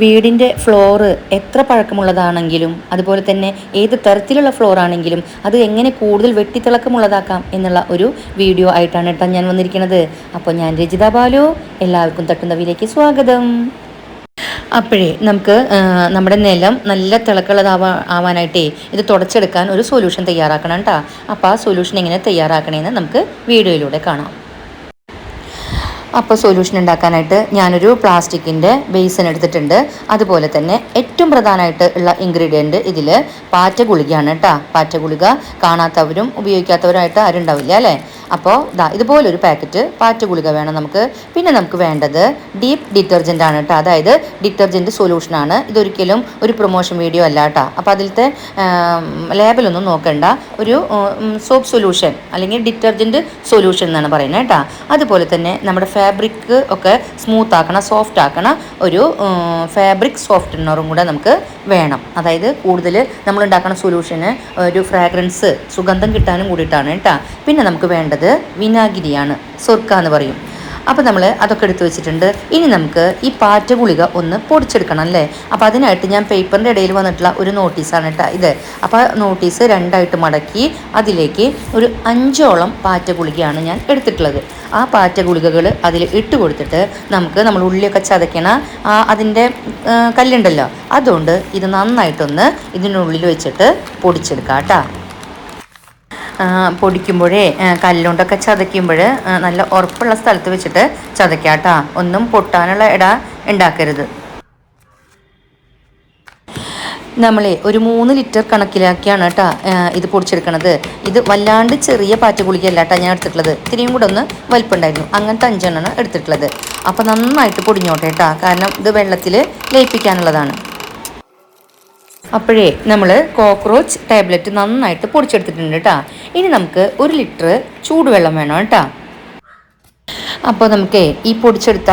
വീടിന്റെ ഫ്ലോറ് എത്ര പഴക്കമുള്ളതാണെങ്കിലും അതുപോലെ തന്നെ ഏത് തരത്തിലുള്ള ഫ്ലോർ ആണെങ്കിലും അത് എങ്ങനെ കൂടുതൽ വെട്ടിത്തിളക്കമുള്ളതാക്കാം എന്നുള്ള ഒരു വീഡിയോ ആയിട്ടാണ് കേട്ടോ ഞാൻ വന്നിരിക്കുന്നത്. അപ്പോൾ ഞാൻ രജിത ബാലു എല്ലാവർക്കും തട്ടുന്നവിലേക്ക് സ്വാഗതം. അപ്പോഴേ നമുക്ക് നമ്മുടെ നിലം നല്ല തിളക്കുള്ളതാവാ ആവാനായിട്ടേ ഇത് തുടച്ചെടുക്കാൻ ഒരു സൊല്യൂഷൻ തയ്യാറാക്കണം കേട്ടോ. അപ്പോൾ ആ സൊല്യൂഷൻ എങ്ങനെ തയ്യാറാക്കണമെന്ന് നമുക്ക് വീഡിയോയിലൂടെ കാണാം. അപ്പോൾ സൊല്യൂഷൻ ഉണ്ടാക്കാനായിട്ട് ഞാനൊരു പ്ലാസ്റ്റിക്കിന്റെ ബേസൻ എടുത്തിട്ടുണ്ട്. അതുപോലെ തന്നെ ഏറ്റവും പ്രധാനമായിട്ട് ഉള്ള ഇൻഗ്രീഡിയന്റ് ഇതിൽ പാറ്റ ഗുളികയാണ് കേട്ടോ പാറ്റ ഗുളിക കാണാത്തവരും ഉപയോഗിക്കാത്തവരായിട്ട് ആരും ഉണ്ടാവില്ല അല്ലേ? അപ്പോൾ ദാ ഇതുപോലൊരു പാക്കറ്റ് പാറ്റ ഗുളിക വേണം നമുക്ക്. പിന്നെ നമുക്ക് വേണ്ടത് ഡീപ്പ് ഡിറ്റർജന്റ് ആണ് കേട്ടോ. അതായത് ഡിറ്റർജന്റ് സൊല്യൂഷനാണ് ഇതൊരിക്കലും ഒരു പ്രൊമോഷൻ വീഡിയോ അല്ല കേട്ടോ. അപ്പോൾ അതിലത്തെ ലേബലൊന്നും നോക്കണ്ട. ഒരു സോപ്പ് സൊല്യൂഷൻ അല്ലെങ്കിൽ ഡിറ്റർജന്റ് സൊല്യൂഷൻ എന്നാണ് പറയുന്നത് കേട്ടോ. അതുപോലെ തന്നെ നമ്മുടെ ഫാബ്രിക് ഒക്കെ സ്മൂത്ത് ആക്കണ സോഫ്റ്റ് ആക്കണ ഒരു ഫാബ്രിക് സോഫ്റ്റ്നറും കൂടെ നമുക്ക് വേണം. അതായത് കൂടുതൽ നമ്മൾ ഉണ്ടാക്കുന്ന സൊല്യൂഷന് ഒരു ഫ്രാഗ്രൻസ് സുഗന്ധം കിട്ടാനും കൂടിയിട്ടാണ് കേട്ടോ. പിന്നെ നമുക്ക് വേണ്ടത് വിനാഗിരിയാണ് സൊർക്ക എന്ന് പറയും. അപ്പോൾ നമ്മൾ അതൊക്കെ എടുത്തു വെച്ചിട്ടുണ്ട്. ഇനി നമുക്ക് ഈ പാറ്റ ഗുളിക ഒന്ന് പൊടിച്ചെടുക്കണം അല്ലേ? അപ്പോൾ അതിനായിട്ട് ഞാൻ പേപ്പറിന്റെ ഇടയിൽ വന്നിട്ടുള്ള ഒരു നോട്ടീസാണ് കേട്ടോ ഇത്. അപ്പോൾ നോട്ടീസ് രണ്ടായിട്ട് മടക്കി അതിലേക്ക് ഒരു അഞ്ചോളം പാറ്റ ഗുളികയാണ് ഞാൻ എടുത്തിട്ടുള്ളത്. ആ പാറ്റ ഗുളികകൾ അതിൽ ഇട്ട് കൊടുത്തിട്ട് നമുക്ക് നമ്മൾ ഉള്ളിയൊക്കെ ചതയ്ക്കണ അതിന്റെ കല്ലുണ്ടല്ലോ. അതുകൊണ്ട് ഇത് നന്നായിട്ടൊന്ന് ഇതിനുള്ളിൽ വെച്ചിട്ട് പൊടിച്ചെടുക്കാം കേട്ടോ പൊടിക്കുമ്പോഴേ കല്ലുകൊണ്ടൊക്കെ ചതയ്ക്കുമ്പോൾ നല്ല ഉറപ്പുള്ള സ്ഥലത്ത് വെച്ചിട്ട് ചതയ്ക്കാട്ടാ. ഒന്നും പൊട്ടാനുള്ള ഇട ഉണ്ടാക്കരുത് നമ്മളെ ഒരു മൂന്ന് ലിറ്റർ കണക്കിലാക്കിയാണ് കേട്ടോ ഇത് പൊടിച്ചെടുക്കണത്. ഇത് വല്ലാണ്ട് ചെറിയ പാറ്റ ഗുളികയല്ല കേട്ടോ ഞാൻ എടുത്തിട്ടുള്ളത്. ഇത്തിരിയും കൂടെ ഒന്ന് വലിപ്പുണ്ടായിരുന്നു. അങ്ങനത്തെ അഞ്ചെണ്ണമാണ് എടുത്തിട്ടുള്ളത്. അപ്പോൾ നന്നായിട്ട് പൊടിഞ്ഞോട്ടെ കേട്ടോ കാരണം ഇത് വെള്ളത്തിൽ ലയിപ്പിക്കാനുള്ളതാണ്. അപ്പോഴേ നമ്മൾ കോക്രോച്ച് ടാബ്ലറ്റ് നന്നായിട്ട് പൊടിച്ചെടുത്തിട്ടുണ്ട് കേട്ടോ ഇനി നമുക്ക് ഒരു ലിറ്റർ ചൂടുവെള്ളം വേണം കേട്ടോ അപ്പോൾ നമുക്ക് ഈ പൊടിച്ചെടുത്ത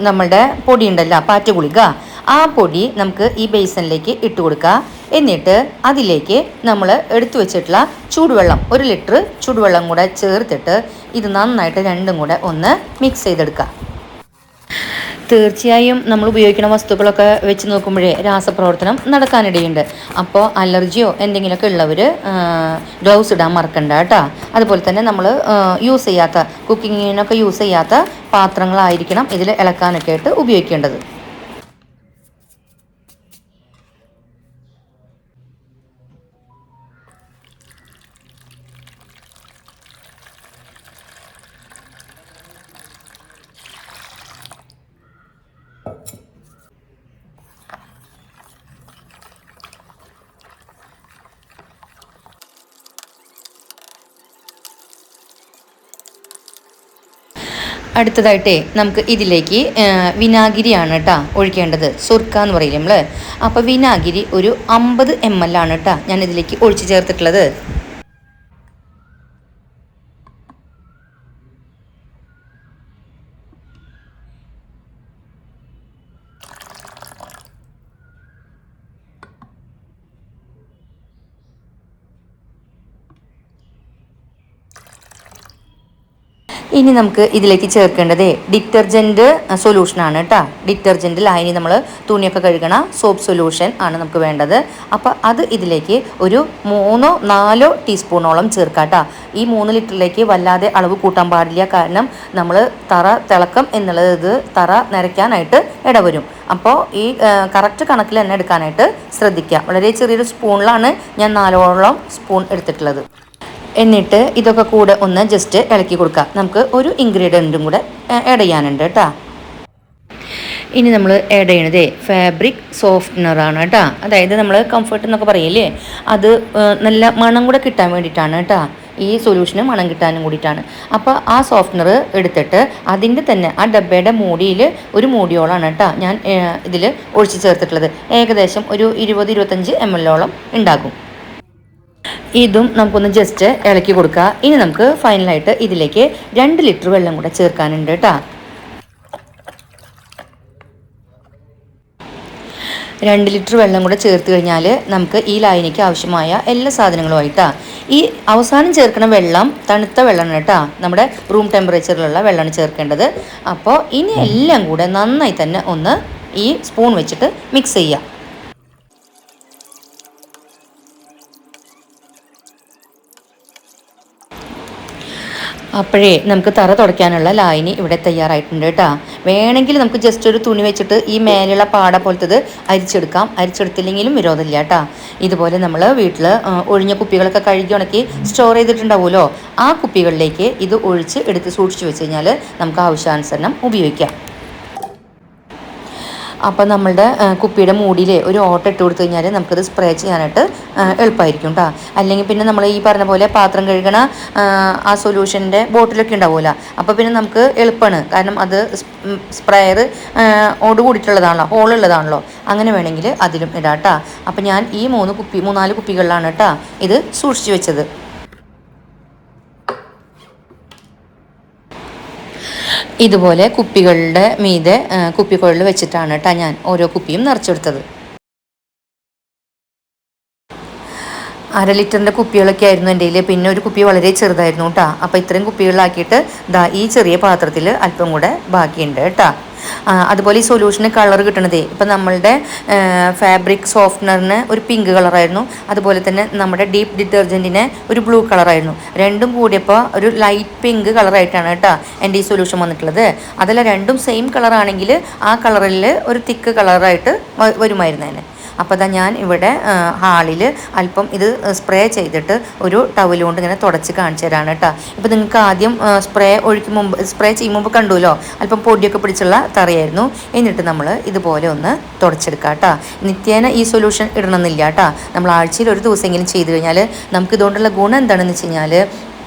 നമ്മളുടെ പൊടി ഉണ്ടല്ലോ പാറ്റ ഗുളിക ആ പൊടി നമുക്ക് ഈ ബേസനിലേക്ക് ഇട്ട് കൊടുക്കുക എന്നിട്ട് അതിലേക്ക് നമ്മൾ എടുത്തു വെച്ചിട്ടുള്ള ചൂടുവെള്ളം ഒരു ലിറ്റർ ചൂടുവെള്ളം കൂടെ ചേർത്തിട്ട് ഇത് നന്നായിട്ട് രണ്ടും കൂടെ ഒന്ന് മിക്സ് ചെയ്തെടുക്കുക തീർച്ചയായും നമ്മൾ ഉപയോഗിക്കുന്ന വസ്തുക്കളൊക്കെ വെച്ച് നോക്കുമ്പോഴേ രാസപ്രവർത്തനം നടക്കാനിടയുണ്ട്. അപ്പോൾ അലർജിയോ എന്തെങ്കിലുമൊക്കെ ഉള്ളവർ ഗ്ലൗസ് ഇടാൻ മറക്കണ്ട കേട്ടോ. അതുപോലെ തന്നെ നമ്മൾ യൂസ് ചെയ്യാത്ത കുക്കിങ്ങിനൊക്കെ യൂസ് ചെയ്യാത്ത പാത്രങ്ങളായിരിക്കണം ഇതിൽ ഇളക്കാനൊക്കെ ആയിട്ട് ഉപയോഗിക്കേണ്ടത്. അടുത്തതായിട്ടേ നമുക്ക് ഇതിലേക്ക് വിനാഗിരിയാണ് കേട്ടോ ഒഴിക്കേണ്ടത്. സുർക്ക എന്ന് പറയും നമ്മൾ അപ്പോൾ വിനാഗിരി ഒരു അമ്പത് എം എൽ ആണ് കേട്ടോ ഞാൻ ഇതിലേക്ക് ഒഴിച്ച് ചേർത്തിട്ടുള്ളത്. ഇനി നമുക്ക് ഇതിലേക്ക് ചേർക്കേണ്ടത് ഡിറ്റർജന്റ് സൊല്യൂഷനാണ് കേട്ടോ. ഡിറ്റർജന്റ് ലായനി നമ്മൾ തുണിയൊക്കെ കഴുകണ സോപ്പ് സൊല്യൂഷൻ ആണ് നമുക്ക് വേണ്ടത്. അപ്പോൾ അത് ഇതിലേക്ക് ഒരു മൂന്നോ നാലോ ടീസ്പൂണോളം ചേർക്കാം കേട്ടോ ഈ മൂന്ന് ലിറ്ററിലേക്ക് വല്ലാതെ അളവ് കൂട്ടാൻ പാടില്ല. കാരണം നമ്മൾ തറ തിളക്കം എന്നുള്ളത് തറ നിരയ്ക്കാനായിട്ട് ഇടവരും. അപ്പോൾ ഈ കറക്റ്റ് കണക്കിൽ തന്നെ എടുക്കാനായിട്ട് ശ്രദ്ധിക്കുക വളരെ ചെറിയൊരു സ്പൂണിലാണ് ഞാൻ നാലോളം സ്പൂൺ എടുത്തിട്ടുള്ളത്. എന്നിട്ട് ഇതൊക്കെ കൂടെ ഒന്ന് ജസ്റ്റ് ഇളക്കി കൊടുക്കുക നമുക്ക് ഒരു ഇൻഗ്രീഡിയന്റും കൂടെ ആഡ് ചെയ്യാനുണ്ട് കേട്ടോ. ഇനി നമ്മൾ ആഡ് ചെയ്യണത് ഫാബ്രിക് സോഫ്റ്റ്നറാണ് കേട്ടോ. അതായത് നമ്മൾ കംഫർട്ട് എന്നൊക്കെ പറയില്ലേ അത് നല്ല മണം കൂടെ കിട്ടാൻ വേണ്ടിയിട്ടാണ് കേട്ടോ. ഈ സൊല്യൂഷന് മണം കിട്ടാനും കൂടിയിട്ടാണ്. അപ്പോൾ ആ സോഫ്റ്റ്നർ എടുത്തിട്ട് അതിന്റെ തന്നെ ആ ഡബ്ബയുടെ മൂടിയിൽ ഒരു മൂടിയോളാണ് കേട്ടോ ഞാൻ ഇതിൽ ഒഴിച്ച് ചേർത്തിട്ടുള്ളത്. ഏകദേശം ഒരു ഇരുപത് ഇരുപത്തഞ്ച് എം ഓളം ഉണ്ടാകും. ഇതും നമുക്കൊന്ന് ജസ്റ്റ് ഇളക്കി കൊടുക്കുക ഇനി നമുക്ക് ഫൈനലായിട്ട് ഇതിലേക്ക് രണ്ട് ലിറ്റർ വെള്ളം കൂടെ ചേർക്കാനുണ്ട് കേട്ടോ രണ്ട് ലിറ്റർ വെള്ളം കൂടെ ചേർത്ത് കഴിഞ്ഞാൽ നമുക്ക് ഈ ലായനിക്ക് ആവശ്യമായ എല്ലാ സാധനങ്ങളുമായിട്ടാണ് ഈ അവസാനം ചേർക്കുന്ന വെള്ളം തണുത്ത വെള്ളമാണ് കേട്ടോ നമ്മുടെ റൂം ടെമ്പറേച്ചറിലുള്ള വെള്ളമാണ് ചേർക്കേണ്ടത്. അപ്പോൾ ഇനി എല്ലാം കൂടെ നന്നായി തന്നെ ഒന്ന് ഈ സ്പൂൺ വെച്ചിട്ട് മിക്സ് ചെയ്യുക അപ്പോഴേ നമുക്ക് തറ തുടയ്ക്കാനുള്ള ലായനി ഇവിടെ തയ്യാറായിട്ടുണ്ട് കേട്ടോ. വേണമെങ്കിൽ നമുക്ക് ജസ്റ്റ് ഒരു തുണി വെച്ചിട്ട് ഈ മേലെയുള്ള പാട പോലത്തത് അരിച്ചെടുക്കാം. അരിച്ചെടുത്തില്ലെങ്കിലും വിരോധമില്ല കേട്ടോ. ഇതുപോലെ നമ്മൾ വീട്ടിൽ ഒഴിഞ്ഞ കുപ്പികളൊക്കെ കഴുകി ഉണക്കി സ്റ്റോർ ചെയ്തിട്ടുണ്ടാവുമല്ലോ. ആ കുപ്പികളിലേക്ക് ഇത് ഒഴിച്ച് എടുത്ത് സൂക്ഷിച്ചു വെച്ച് കഴിഞ്ഞാൽ നമുക്ക് ആവശ്യാനുസരണം ഉപയോഗിക്കാം. അപ്പോൾ നമ്മളുടെ കുപ്പിയുടെ മൂടിയിൽ ഒരു ഓട്ട ഇട്ട് കൊടുത്തു കഴിഞ്ഞാൽ നമുക്കത് സ്പ്രേ ചെയ്യാനായിട്ട് എളുപ്പമായിരിക്കും കേട്ടോ അല്ലെങ്കിൽ പിന്നെ നമ്മൾ ഈ പറഞ്ഞ പോലെ പാത്രം കഴുകണ ആ സൊല്യൂഷന്റെ ബോട്ടിലൊക്കെ ഉണ്ടാവുമല്ലോ. അപ്പോൾ പിന്നെ നമുക്ക് എളുപ്പമാണ് കാരണം അത് സ്പ്രേയർ ഓട് കൂടിയിട്ടുള്ളതാണല്ലോ ഹോളുള്ളതാണല്ലോ അങ്ങനെ വേണമെങ്കിൽ അതിലും ഇടാം കേട്ടോ അപ്പോൾ ഞാൻ ഈ മൂന്ന് കുപ്പി മൂന്നാൽ കുപ്പികളിലാണ് കേട്ടോ ഇത് സൂക്ഷിച്ചു വെച്ചത്. ഇതുപോലെ കുപ്പികളുടെ മീതെ കുപ്പിക്കുഴൽ വെച്ചിട്ടാണ് കേട്ടോ ഞാൻ ഓരോ കുപ്പിയും നിറച്ചെടുത്തത്. അര ലിറ്ററിന്റെ കുപ്പികളൊക്കെ ആയിരുന്നു എന്റെ പിന്നെ ഒരു കുപ്പി വളരെ ചെറുതായിരുന്നു കേട്ടോ അപ്പോൾ ഇത്രയും കുപ്പികളിലാക്കിയിട്ട് ദാ ഈ ചെറിയ പാത്രത്തിൽ അല്പം കൂടെ ബാക്കിയുണ്ട് കേട്ടോ അതുപോലെ ഈ സൊല്യൂഷന് കളർ കിട്ടണതേ. ഇപ്പം നമ്മളുടെ ഫാബ്രിക് സോഫ്റ്റ്നറിന് ഒരു പിങ്ക് കളറായിരുന്നു അതുപോലെ തന്നെ നമ്മുടെ ഡീപ്പ് ഡിറ്റർജന്റിന് ഒരു ബ്ലൂ കളറായിരുന്നു രണ്ടും കൂടിയപ്പോൾ ഒരു ലൈറ്റ് പിങ്ക് കളറായിട്ടാണ് കേട്ടോ എന്റെ ഈ സൊല്യൂഷൻ വന്നിട്ടുള്ളത്. അതല്ല രണ്ടും സെയിം കളറാണെങ്കിൽ ആ കളറിൽ ഒരു തിക്ക് കളറായിട്ട് വരുമായിരുന്നു തന്നെ അപ്പോൾ അതാ ഞാൻ ഇവിടെ ഹാളിൽ അല്പം ഇത് സ്പ്രേ ചെയ്തിട്ട് ഒരു ടവൽ കൊണ്ട് ഇങ്ങനെ തുടച്ച് കാണിച്ചു തരാണ് കേട്ടോ ഇപ്പോൾ നിങ്ങൾക്ക് ആദ്യം സ്പ്രേ ഒഴിക്കും മുമ്പ് സ്പ്രേ ചെയ്യും മുമ്പ് കണ്ടുല്ലോ? അല്പം പൊടിയൊക്കെ പിടിച്ചുള്ള തറയായിരുന്നു. എന്നിട്ട് നമ്മൾ ഇതുപോലെ ഒന്ന് തുടച്ചെടുക്കാം കേട്ടോ നിത്യേന ഈ സൊല്യൂഷൻ ഇടണമെന്നില്ല കേട്ടോ നമ്മൾ ആഴ്ചയിൽ ഒരു ദിവസമെങ്കിലും ചെയ്ത് കഴിഞ്ഞാൽ നമുക്ക് ഇതുകൊണ്ടുള്ള ഗുണം എന്താണെന്ന് വെച്ച് കഴിഞ്ഞാൽ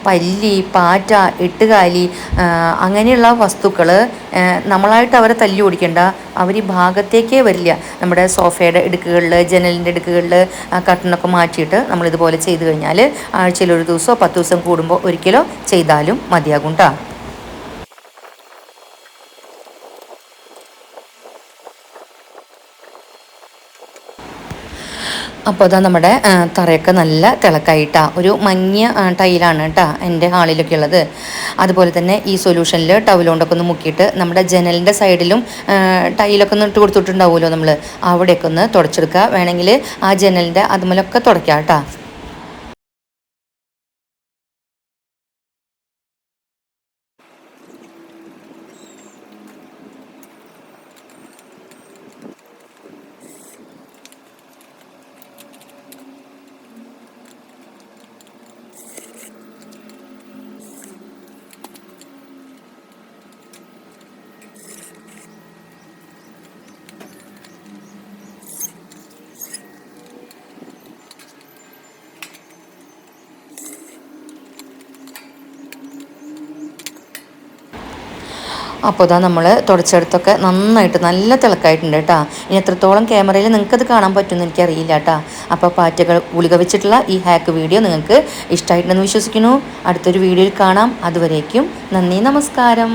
പല്ലി പാറ്റ എട്ടുകാലി അങ്ങനെയുള്ള വസ്തുക്കൾ നമ്മളായിട്ട് അവരെ തല്ലി ഓടിക്കേണ്ട. അവർ ഈ ഭാഗത്തേക്കേ വരില്ല. നമ്മുടെ സോഫയുടെ ഇടുക്കുകളിൽ ജനലിന്റെ ഇടുക്കുകളിൽ കട്ടണൊക്കെ മാറ്റിയിട്ട് നമ്മളിതുപോലെ ചെയ്ത് കഴിഞ്ഞാൽ ആഴ്ചയിൽ ഒരു ദിവസമോ പത്ത് ദിവസം കൂടുമ്പോൾ ഒരിക്കലോ ചെയ്താലും മതിയാകും കേട്ടോ അപ്പോൾ അതാ നമ്മുടെ തറയൊക്കെ നല്ല തിളക്കായിട്ടാ. ഒരു മഞ്ഞ ടൈലാണ് കേട്ടോ എന്റെ ഹാളിലൊക്കെ ഉള്ളത്. അതുപോലെ തന്നെ ഈ സൊല്യൂഷനിൽ ടവലുകൊണ്ടൊക്കെ ഒന്ന് മുക്കിയിട്ട് നമ്മുടെ ജനലിന്റെ സൈഡിലും ടൈലൊക്കെ ഒന്ന് ഇട്ട് കൊടുത്തിട്ടുണ്ടാവുമല്ലോ നമ്മൾ അവിടെയൊക്കെ ഒന്ന് തുടച്ചെടുക്കുക. വേണമെങ്കിൽ ആ ജനലിന്റെ അതുമലൊക്കെ തുടയ്ക്കാം കേട്ടോ അപ്പോൾ ഇതാ നമ്മൾ തുടച്ചെടുത്തൊക്കെ നന്നായിട്ട് നല്ല തിളക്കായിട്ടുണ്ട് കേട്ടോ. ഇനി എത്രത്തോളം ക്യാമറയിൽ നിങ്ങൾക്കത് കാണാൻ പറ്റുമെന്ന് എനിക്കറിയില്ല കേട്ടോ. അപ്പോൾ പാറ്റകൾ ഗുളിക വെച്ചിട്ടുള്ള ഈ ഹാക്ക് വീഡിയോ നിങ്ങൾക്ക് ഇഷ്ടമായിട്ടുണ്ടെന്ന് വിശ്വസിക്കുന്നു. അടുത്തൊരു വീഡിയോയിൽ കാണാം. അതുവരേക്കും നന്ദി നമസ്കാരം.